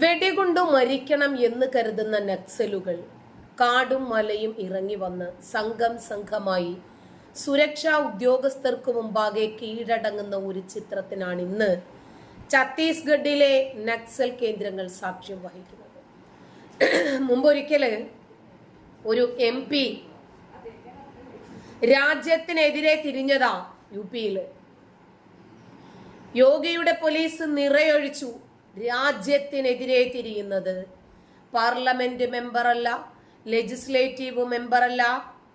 വെടികൊണ്ടു മരിക്കണം എന്ന് കരുതുന്ന നക്സലുകൾ. കാടും മലയും ഇറങ്ങി വന്ന് സംഘം സംഘമായി സുരക്ഷാ ഉദ്യോഗസ്ഥർക്ക് മുമ്പാകെ കീഴടങ്ങുന്ന ഒരു ചിത്രത്തിനാണ് ഇന്ന് ഛത്തീസ്ഗഡിലെ നക്സൽ കേന്ദ്രങ്ങൾ സാക്ഷ്യം വഹിക്കുന്നത്. മുമ്പൊരിക്കൽ ഒരു എം പി രാജ്യത്തിനെതിരെ തിരിഞ്ഞതാ യു പിയിൽ. യോഗിയുടെ പോലീസ് നിറയൊഴിച്ചു. രാജ്യത്തിനെതിരെ തിരിയുന്നത്. പാർലമെന്റ് മെമ്പറല്ല ലെജിസ്ലേറ്റീവ് മെമ്പറല്ല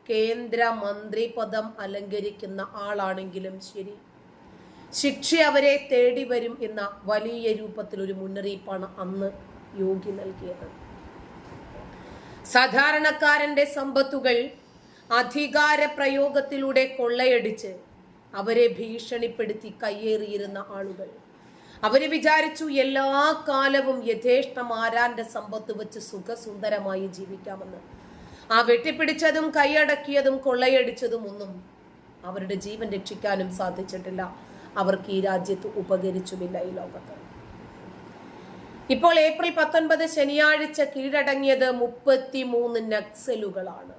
കേന്ദ്ര മന്ത്രി പദം അലങ്കരിക്കുന്ന ആളാണെങ്കിലും ശരി. ശിക്ഷ അവരെ തേടി വരും എന്ന വലിയ രൂപത്തിൽ ഒരു മുന്നറിയിപ്പാണ് അന്ന് യോഗി നൽകിയത്. സാധാരണക്കാരന്റെ സമ്പത്തുകൾ അധികാര പ്രയോഗത്തിലൂടെ കൊള്ളയടിച്ച് അവരെ ഭീഷണിപ്പെടുത്തി കയ്യേറിയിരുന്ന ആളുകൾ. അവർ വിചാരിച്ചു എല്ലാ കാലവും യഥേഷ്ടം ആരാന്റെ സമ്പത്ത് വെച്ച് സുഖസുന്ദരമായി ജീവിക്കാമെന്ന്. ആ വെട്ടിപ്പിടിച്ചതും കൈയടക്കിയതും കൊള്ളയടിച്ചതും ഒന്നും അവരുടെ ജീവൻ രക്ഷിക്കാനും സാധിച്ചിട്ടില്ല. അവർക്ക് ഈ രാജ്യത്ത് ഉപകരിച്ചുമില്ല ഈ ലോകത്ത്. ഇപ്പോൾ ഏപ്രിൽ പത്തൊൻപത് ശനിയാഴ്ച കീഴടങ്ങിയത് മുപ്പത്തി മൂന്ന് നക്സലുകളാണ്.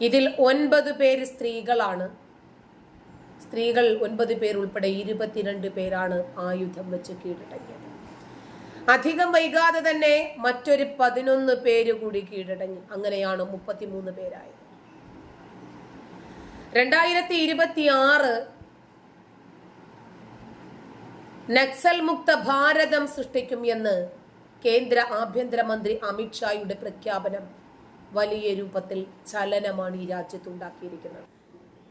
ഇതിൽ ഒൻപത് പേര് സ്ത്രീകളാണ്. സ്ത്രീകൾ ഒൻപത് പേർ ഉൾപ്പെടെ ഇരുപത്തിരണ്ട് പേരാണ് ആയുധം വെച്ച് കീഴടങ്ങിയത്. അധികം വൈകാതെ തന്നെ മറ്റൊരു പതിനൊന്ന് പേര് കൂടി കീഴടങ്ങി. അങ്ങനെയാണ് മുപ്പത്തിമൂന്ന് പേരായത്. രണ്ടായിരത്തി ഇരുപത്തി ആറ് നക്സൽ മുക്ത ഭാരതം സൃഷ്ടിക്കും എന്ന് കേന്ദ്ര ആഭ്യന്തരമന്ത്രി അമിത്ഷായുടെ പ്രഖ്യാപനം വലിയ രൂപത്തിൽ ചലനമാണ് ഈ രാജ്യത്ത് രാജ്യത്തുണ്ടാക്കിയിരിക്കുന്നത്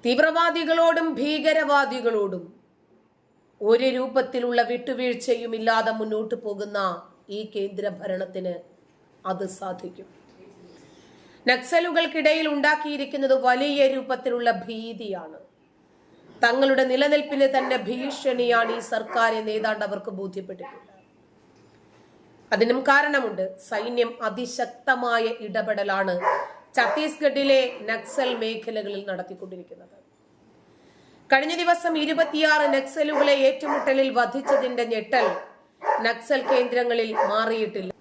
തീവ്രവാദികളോടും ഭീകരവാദികളോടും ഒരു രൂപത്തിലുള്ള വിട്ടുവീഴ്ചയും ഇല്ലാതെ മുന്നോട്ട് പോകുന്ന ഈ കേന്ദ്ര ഭരണത്തിന് അത് സാധിക്കും. നക്സലുകൾക്കിടയിൽ ഉണ്ടാക്കിയിരിക്കുന്നത് വലിയ രൂപത്തിലുള്ള ഭീതിയാണ്. തങ്ങളുടെ നിലനിൽപ്പിന് തന്നെ ഭീഷണിയാണ് ഈ സർക്കാർ എന്ന് ഏതാണ്ട് അവർക്ക് ബോധ്യപ്പെട്ടിട്ടുണ്ട്. അതിനും കാരണമുണ്ട് സൈന്യം അതിശക്തമായ ഇടപെടലാണ് ഛത്തീസ്ഗഡിലെ നക്സൽ മേഖലകളിൽ നടത്തിക്കൊണ്ടിരിക്കുന്നത്. കഴിഞ്ഞ ദിവസം ഇരുപത്തിയാറ് നക്സലുകളെ ഏറ്റുമുട്ടലിൽ വധിച്ചതിന്റെ ഞെട്ടൽ നക്സൽ കേന്ദ്രങ്ങളിൽ മാറിയിട്ടില്ല.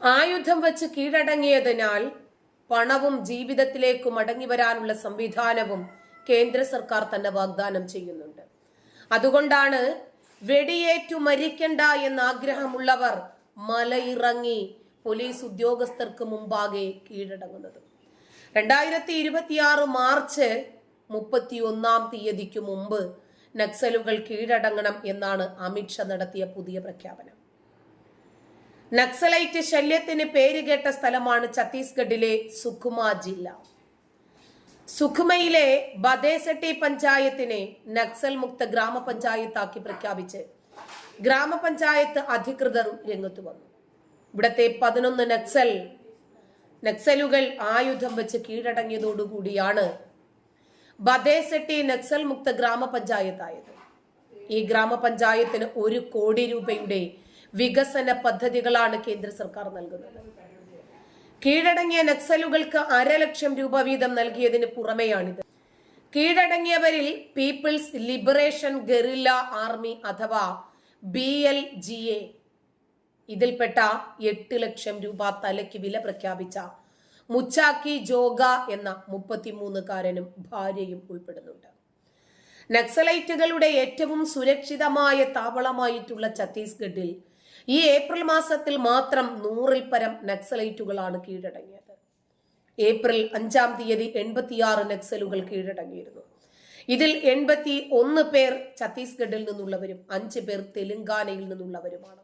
ആയുധം വെച്ച് കീഴടങ്ങിയതിനാൽ പണവും ജീവിതത്തിലേക്ക് മടങ്ങി വരാനുള്ള സംവിധാനവും കേന്ദ്ര സർക്കാർ തന്നെ വാഗ്ദാനം ചെയ്യുന്നുണ്ട്. അതുകൊണ്ടാണ് വെടിയേറ്റു മരിക്കണ്ട എന്ന ആഗ്രഹമുള്ളവർ മലയിറങ്ങി പോലീസ് ഉദ്യോഗസ്ഥർക്ക് മുമ്പാകെ കീഴടങ്ങുന്നത്. രണ്ടായിരത്തി ഇരുപത്തിയാറ് മാർച്ച് മുപ്പത്തി ഒന്നാം തീയതിക്ക് മുമ്പ് നക്സലുകൾ കീഴടങ്ങണം എന്നാണ് അമിത്ഷാ നടത്തിയ പുതിയ പ്രഖ്യാപനം. നക്സലൈറ്റ് ശല്യത്തിന് പേരുകേട്ട സ്ഥലമാണ് ഛത്തീസ്ഗഡിലെ സുഖുമ ജില്ല. സുഖുമയിലെ ബദേസട്ടി പഞ്ചായത്തിനെ നക്സൽ മുക്ത ഗ്രാമപഞ്ചായത്താക്കി പ്രഖ്യാപിച്ച് ഗ്രാമപഞ്ചായത്ത് അധികൃതർ രംഗത്ത് വന്നു. ഇവിടത്തെ പതിനൊന്ന് നക്സൽ നക്സലുകൾ ആയുധം വെച്ച് കീഴടങ്ങിയതോടുകൂടിയാണ് ബദേസെട്ടി നക്സൽ മുക്ത ഗ്രാമപഞ്ചായത്തായത്. ഈ ഗ്രാമപഞ്ചായത്തിന് ഒരു കോടി രൂപയുടെ വികസന പദ്ധതികളാണ് കേന്ദ്ര സർക്കാർ നൽകുന്നത്. കീഴടങ്ങിയ നക്സലുകൾക്ക് അരലക്ഷം രൂപ വീതം നൽകിയതിന് പുറമെയാണിത്. കീഴടങ്ങിയവരിൽ പീപ്പിൾസ് ലിബറേഷൻ ഗറില്ല ആർമി അഥവാ ബി എൽ ജി എ ഇതിൽപ്പെട്ട എട്ട് ലക്ഷം രൂപ തലയ്ക്ക് വില പ്രഖ്യാപിച്ച മുച്ചാക്കി ജോഗ എന്ന മുപ്പത്തിമൂന്നുകാരനും ഭാര്യയും ഉൾപ്പെടുന്നുണ്ട്. നക്സലൈറ്റുകളുടെ ഏറ്റവും സുരക്ഷിതമായ താവളമായിട്ടുള്ള ഛത്തീസ്ഗഡിൽ ഈ ഏപ്രിൽ മാസത്തിൽ മാത്രം നൂറിൽ പരം നക്സലൈറ്റുകളാണ് കീഴടങ്ങിയത്. ഏപ്രിൽ അഞ്ചാം തീയതി എൺപത്തിയാറ് നക്സലുകൾ കീഴടങ്ങിയിരുന്നു. ഇതിൽ എൺപത്തി ഒന്ന് പേർ ഛത്തീസ്ഗഡിൽ നിന്നുള്ളവരും അഞ്ച് പേർ തെലുങ്കാനയിൽ നിന്നുള്ളവരുമാണ്.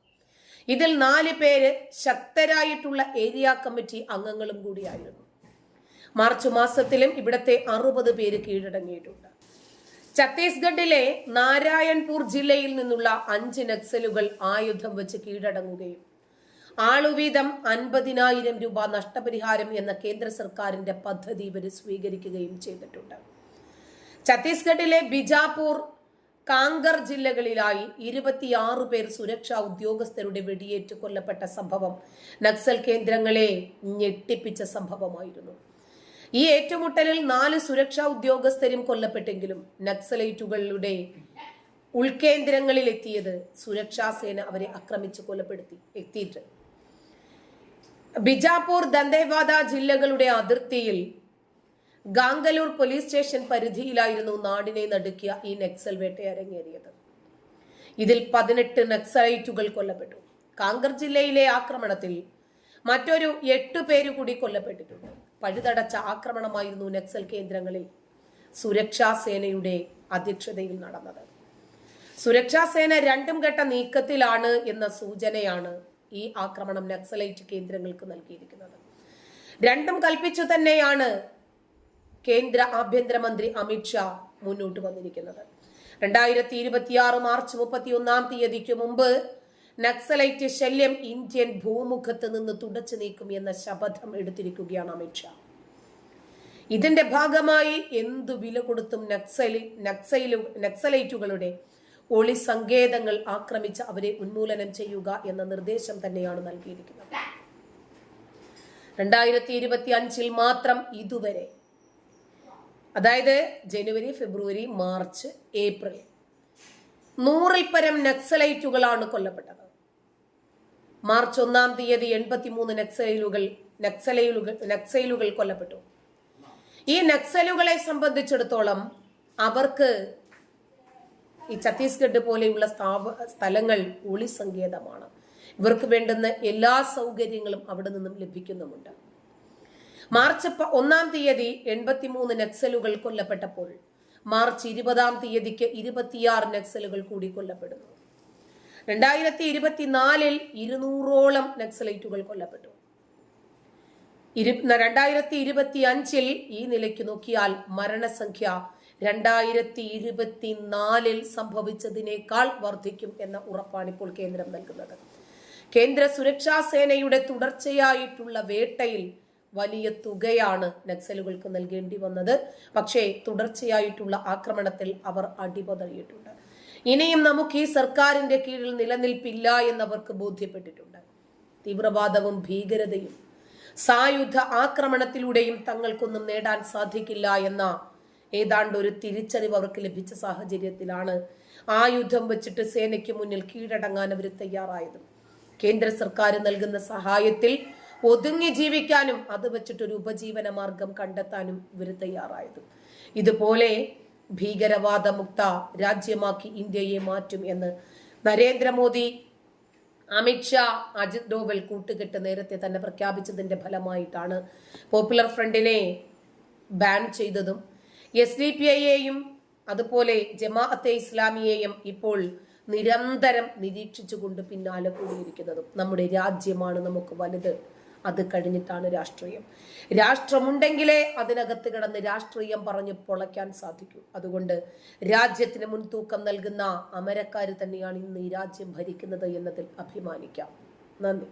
ഇതിൽ നാല് പേര് ശക്തരായിട്ടുള്ള ഏരിയ കമ്മിറ്റി അംഗങ്ങളും കൂടിയായിരുന്നു. മാർച്ച് മാസത്തിലും ഇവിടത്തെ അറുപത് പേര് കീഴടങ്ങിയിട്ടുണ്ട്. ഛത്തീസ്ഗഡിലെ നാരായൺപൂർ ജില്ലയിൽ നിന്നുള്ള അഞ്ച് നക്സലുകൾ ആയുധം വെച്ച് കീഴടങ്ങുകയും ആളുവീതം അൻപതിനായിരം രൂപ നഷ്ടപരിഹാരം എന്ന കേന്ദ്ര സർക്കാരിന്റെ പദ്ധതി ഇവർ സ്വീകരിക്കുകയും ചെയ്തിട്ടുണ്ട്. ഛത്തീസ്ഗഡിലെ ബിജാപൂർ കാങ്കർ ജില്ലകളിലായി ഇരുപത്തിയാറ് പേർ സുരക്ഷാ ഉദ്യോഗസ്ഥരുടെ വെടിയേറ്റ് കൊല്ലപ്പെട്ട സംഭവം നക്സൽ കേന്ദ്രങ്ങളെ ഞെട്ടിപ്പിച്ച സംഭവമായിരുന്നു. ഈ ഏറ്റുമുട്ടലിൽ നാല് സുരക്ഷാ ഉദ്യോഗസ്ഥരും കൊല്ലപ്പെട്ടെങ്കിലും നക്സലൈറ്റുകളുടെ ഉൾകേന്ദ്രങ്ങളിൽ എത്തിയത് സുരക്ഷാ സേന അവരെ ആക്രമിച്ച് കൊലപ്പെടുത്തി എത്തിയിട്ട് ബിജാപൂർ ദന്തേവാദ ജില്ലകളുടെ അതിർത്തിയിൽ ഗാംഗലൂർ പോലീസ് സ്റ്റേഷൻ പരിധിയിലായിരുന്നു നാടിനെ നടുക്കിയ ഈ നക്സൽ വേട്ട അരങ്ങേറിയത് ഇതിൽ പതിനെട്ട് നക്സലൈറ്റുകൾ കൊല്ലപ്പെട്ടു. കാങ്കർ ജില്ലയിലെ ആക്രമണത്തിൽ മറ്റൊരു എട്ടു പേര് കൂടി കൊല്ലപ്പെട്ടിട്ടുണ്ട്. പഴുതടച്ച ആക്രമണമായിരുന്നു നക്സൽ കേന്ദ്രങ്ങളിൽ സുരക്ഷാ സേനയുടെ അധ്യക്ഷതയിൽ നടന്നത്. സുരക്ഷാ സേന രണ്ടും ഘട്ട നീക്കത്തിലാണ് എന്ന സൂചനയാണ് ഈ ആക്രമണം നക്സലൈറ്റ് കേന്ദ്രങ്ങൾക്ക് നൽകിയിരിക്കുന്നത്. രണ്ടും കൽപ്പിച്ചു തന്നെയാണ് കേന്ദ്ര ആഭ്യന്തരമന്ത്രി അമിത്ഷാ മുന്നോട്ട് വന്നിരിക്കുന്നത്. രണ്ടായിരത്തി ഇരുപത്തിയാറ് മാർച്ച് മുപ്പത്തി ഒന്നാം തീയതിക്ക് മുമ്പ് നക്സലൈറ്റ് ശല്യം ഇന്ത്യൻ ഭൂമുഖത്ത് നിന്ന് തുടച്ചു നീക്കും എന്ന ശപഥം എടുത്തിരിക്കുകയാണ് അമിത്ഷാ ഇതിന്റെ ഭാഗമായി എന്തു വില കൊടുത്തും നക്സലി നക്സലു നക്സലൈറ്റുകളുടെ ഒളി സങ്കേതങ്ങൾ ആക്രമിച്ച് അവരെ ഉന്മൂലനം ചെയ്യുക എന്ന നിർദ്ദേശം തന്നെയാണ് നൽകിയിരിക്കുന്നത്. രണ്ടായിരത്തി ഇരുപത്തി അഞ്ചിൽ മാത്രം ഇതുവരെ അതായത് ജനുവരി ഫെബ്രുവരി മാർച്ച് ഏപ്രിൽ. നൂറിൽ പരം നക്സലൈറ്റുകളാണ് കൊല്ലപ്പെട്ടത്. മാർച്ച് ഒന്നാം തീയതി എൺപത്തിമൂന്ന് നക്സലുകൾ നക്സലുകൾ നക്സലുകൾ കൊല്ലപ്പെട്ടു. ഈ നക്സലുകളെ സംബന്ധിച്ചിടത്തോളം അവർക്ക് ഈ ഛത്തീസ്ഗഡ് പോലെയുള്ള സ്ഥാപ സ്ഥലങ്ങൾ ഒളി സങ്കേതമാണ് ഇവർക്ക് വേണ്ടുന്ന എല്ലാ സൗകര്യങ്ങളും അവിടെ നിന്നും ലഭിക്കുന്നുമുണ്ട്. മാർച്ച് ഒന്നാം തീയതി എൺപത്തിമൂന്ന് നക്സലുകൾ കൊല്ലപ്പെട്ടപ്പോൾ മാർച്ച് ഇരുപതാം തീയതിക്ക് ഇരുപത്തിയാറ് നക്സലുകൾ കൂടി കൊല്ലപ്പെടുന്നു. രണ്ടായിരത്തി ഇരുപത്തിനാലിൽ ഇരുന്നൂറോളം നക്സലൈറ്റുകൾ കൊല്ലപ്പെട്ടു. രണ്ടായിരത്തി ഇരുപത്തി അഞ്ചിൽ ഈ നിലയ്ക്ക് നോക്കിയാൽ മരണസംഖ്യ രണ്ടായിരത്തി ഇരുപത്തിനാലിൽ സംഭവിച്ചതിനേക്കാൾ വർദ്ധിക്കും എന്ന ഉറപ്പാണ് ഇപ്പോൾ കേന്ദ്രം നൽകുന്നത്. കേന്ദ്ര സുരക്ഷാ സേനയുടെ തുടർച്ചയായിട്ടുള്ള വേട്ടയിൽ വലിയ തുകയാണ് നക്സലുകൾക്ക് നൽകേണ്ടി വന്നത്. പക്ഷേ തുടർച്ചയായിട്ടുള്ള ആക്രമണത്തിൽ അവർ അടിപതറിയിട്ടുണ്ട് ഇനിയും നമുക്ക് ഈ സർക്കാരിന്റെ കീഴിൽ നിലനിൽപ്പില്ല എന്നവർക്ക് ബോധ്യപ്പെട്ടിട്ടുണ്ട്. തീവ്രവാദവും ഭീകരതയും സായുധ ആക്രമണത്തിലൂടെയും തങ്ങൾക്കൊന്നും നേടാൻ സാധിക്കില്ല എന്ന ഏതാണ്ട് ഒരു തിരിച്ചറിവ് അവർക്ക് ലഭിച്ച സാഹചര്യത്തിലാണ് ആയുധം വെച്ചിട്ട് സേനയ്ക്ക് മുന്നിൽ കീഴടങ്ങാൻ അവർ തയ്യാറായതും. കേന്ദ്ര സർക്കാർ നൽകുന്ന സഹായത്തിൽ ഒതുങ്ങി ജീവിക്കാനും അത് വെച്ചിട്ടൊരു ഉപജീവന മാർഗം കണ്ടെത്താനും ഇവർ തയ്യാറായത്. ഇതുപോലെ ഭീകരവാദമുക്ത രാജ്യമാക്കി ഇന്ത്യയെ മാറ്റും എന്ന് നരേന്ദ്രമോദി അമിത്ഷാ അജിത് ഡോവൽ കൂട്ടുകെട്ട് നേരത്തെ തന്നെ പ്രഖ്യാപിച്ചതിന്റെ ഫലമായിട്ടാണ് പോപ്പുലർ ഫ്രണ്ടിനെ ബാൻ ചെയ്തതും. എസ് ഡി പി ഐയെയും അതുപോലെ ജമാഅത്തെ ഇസ്ലാമിയെയും ഇപ്പോൾ നിരന്തരം നിരീക്ഷിച്ചുകൊണ്ട് പിന്നാലെ കൂടിയിരിക്കുന്നതും നമ്മുടെ രാജ്യമാണ് നമുക്ക് വലുത് അത് കഴിഞ്ഞിട്ടാണ് രാഷ്ട്രീയം. രാഷ്ട്രമുണ്ടെങ്കിലേ അതിനകത്ത് കിടന്ന് രാഷ്ട്രീയം പറഞ്ഞ് പൊളയ്ക്കാൻ സാധിക്കൂ. അതുകൊണ്ട് രാജ്യത്തിന് മുൻതൂക്കം നൽകുന്ന അമരക്കാർ തന്നെയാണ് ഇന്ന് ഈ രാജ്യം ഭരിക്കുന്നത് എന്നതിൽ അഭിമാനിക്കാം. നന്ദി.